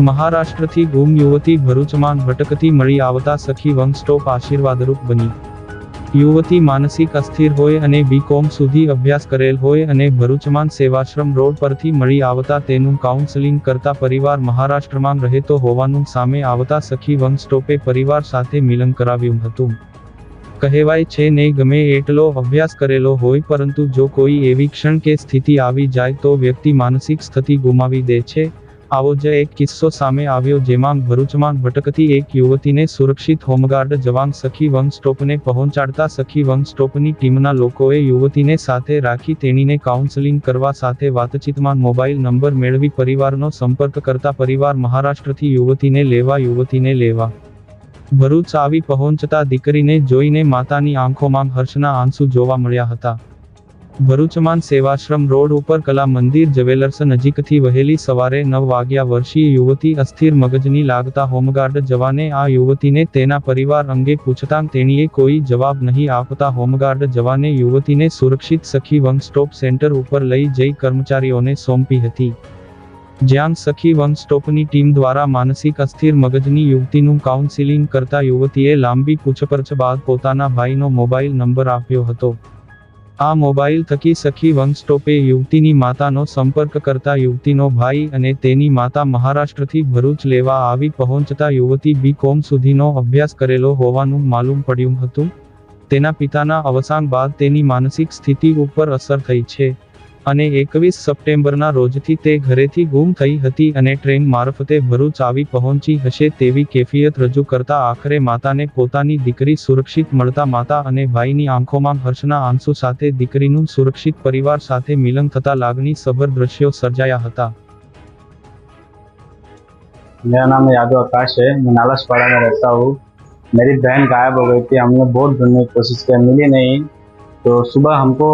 મહારાષ્ટ્રથી ગુમ યુવતી ભરૂચમાં ભટકતી મળી આવતા સખી વન સ્ટોપ આશીર્વાદરૂપ બની. યુવતી માનસિક અસ્થિર હોય અને બીકોમ સુધી અભ્યાસ કરેલ હોય અને ભરૂચમાં સેવાશ્રમ રોડ પરથી મળી આવતા તેનું કાઉન્સેલિંગ કરતા પરિવાર મહારાષ્ટ્રમાં રહેતો હોવાનું સામે આવતા સખી વન સ્ટોપે પરિવાર સાથે મિલન કરાવ્યું હતું. કહેવાય છે, ને ગમે એટલો અભ્યાસ કરેલો હોય, પરંતુ જો કોઈ એવી ક્ષણ કે સ્થિતિ આવી જાય તો વ્યક્તિ માનસિક સ્થિતિ ગુમાવી દે છે. આવો જ એક કિસ્સો સામે આવ્યો જેમાં ભરૂચમાં ભટકતી એક યુવતીને સુરક્ષિત હોમગાર્ડ જવાન સખી વન સ્ટોપને પહોંચાડતા સખી વન સ્ટોપની ટીમના લોકોએ યુવતીને સાથે રાખી તેણીને કાઉન્સેલિંગ કરવા સાથે વાતચીતમાં મોબાઈલ નંબર મેળવી પરિવારનો સંપર્ક કરતા પરિવાર મહારાષ્ટ્રથી યુવતીને લેવા યુવતીને લેવા. ભરૂચ આવી પહોંચતા દીકરીને જોઈને માતાની આંખોમાં હર્ષના આંસુ જોવા મળ્યા હતા. ભરૂચમાં સેવાશ્રમ રોડ ઉપર કલા મંદિર જવેલર્સ નજીકથી વહેલી સવારે નવ વાગ્યા વર્ષીય યુવતી અસ્થિર મગજની લાગતા હોમગાર્ડ જવાને આ યુવતીને તેના પરિવાર અંગે પૂછતાં તેણીએ કોઈ જવાબ નહીં આપતા હોમગાર્ડ જવાને યુવતીને સુરક્ષિત સખી વન સ્ટોપ સેન્ટર ઉપર લઈ જઈ કર્મચારીઓને સોંપી હતી. જ્યાં સખી વન સ્ટોપની ટીમ દ્વારા માનસિક અસ્થિર મગજની યુવતીનું કાઉન્સિલિંગ કરતા યુવતીએ લાંબી પૂછપરછ બાદ પોતાના ભાઈનો મોબાઈલ નંબર આપ્યો હતો. આ મોબાઈલ થકી સખી વન યુવતીની માતાનો સંપર્ક કરતા યુવતીનો ભાઈ અને તેની માતા મહારાષ્ટ્રથી ભરૂચ લેવા આવી પહોંચતા યુવતી બી કોમ સુધીનો અભ્યાસ કરેલો હોવાનું માલુમ પડ્યું હતું. તેના પિતાના અવસાન બાદ તેની માનસિક સ્થિતિ ઉપર અસર થઈ છે. અને એકવીસ સપ્ટેમ્બરના રોજથી તે ઘરેથી ગુમ થઈ હતી અને ટ્રેન મારફતે ભરૂચ આવી પહોંચી હશે તેવી કેફિયત રજૂ કરતા આખરે માતાને પોતાની દીકરી સુરક્ષિત મળતા માતા અને ભાઈની આંખોમાં હર્ષના આંસુ સાથે દીકરીનું સુરક્ષિત પરિવાર સાથે મિલન થતા લાગણી સભર દ્રશ્યો સર્જાયા હતા मेरा नाम यादव आकाश है मैं नालासपाड़ा में रहता हूँ मेरी बहन गायब हो गई थी हमने बहुत ढूंढने की कोशिश की मिली नहीं तो सुबह हमको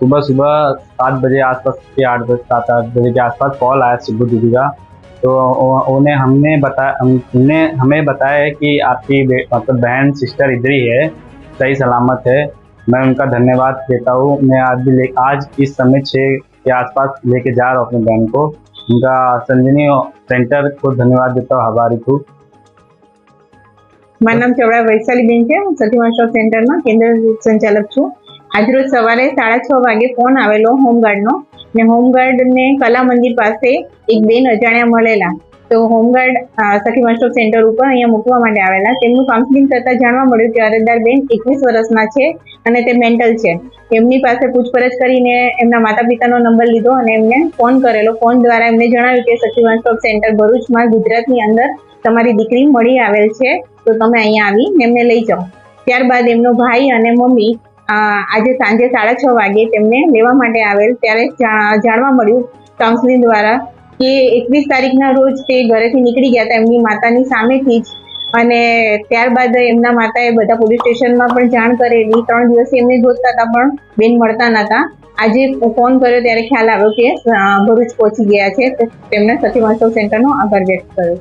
सुबह सुबह सात बजे आसपास के आठ बजे सात आठ बजे के आसपास कॉल आया सिद्धू दीदी का तो उ- उन्हें हमने बताया हम- उन्हें हमें बताया है कि आपकी बे- मतलब बहन सिस्टर इधर ही है सही सलामत है मैं उनका धन्यवाद देता हूँ मैं आज भी ले आज इस समय छः के आसपास लेके जा रहा हूँ अपनी बहन को उनका संजीवनी सेंटर को धन्यवाद देता हूँ आभारी हूँ મારું નામ ચવડા વૈશાલીબેન છે હું સતી માસ્ટર સેન્ટરમાં કેન્દ્ર સંચાલક છું આજરોજ સવારે સાડા છ વાગે ફોન આવેલો હોમગાર્ડનો ને હોમગાર્ડને કલા મંદિર પાસે એક બેન અજાણ્યા મળેલા. તો હોમગાર્ડ સખી માસ્ટર સેન્ટર ઉપર અહીંયા મૂકવા માટે આવેલા. તેમનું કાઉન્સિલિંગ કરતા જાણવા મળ્યું કે અરજદાર બેન એકવીસ વર્ષના છે અને તે મેન્ટલ છે. એમની પાસે પૂછપરછ કરીને એમના માતા પિતાનો નંબર લીધો અને એમને ફોન કરેલો. ફોન દ્વારા એમને જણાવ્યું કે સખી વન સ્ટોપ સેન્ટર ભરૂચમાં ગુજરાતની અંદર તમારી દીકરી મળી આવેલ છે. તો તમે અહીંયા આવી એમને લઈ જાઓ. ત્યારબાદ એમનો ભાઈ અને મમ્મી આજે સાંજે સાડા છ વાગે તેમને લેવા માટે આવેલ. ત્યારે જાણવા મળ્યું કાઉન્સિલિંગ દ્વારા કે એકવીસ તારીખના રોજ તે ઘરેથી નીકળી ગયા હતા એમની માતાની સામેથી જ. અને ત્યારબાદ એમના માતાએ બધા પોલીસ સ્ટેશનમાં પણ જાણ કરેલી. ત્રણ દિવસથી એમને ગોતતા હતા પણ બેન મળતા નતા આજે ફોન કર્યો ત્યારે ખ્યાલ આવ્યો કે ભરૂચ પહોંચી ગયા છે. તેમના સતી મહોત્સવ સેન્ટરનો આભાર વ્યક્ત કર્યો.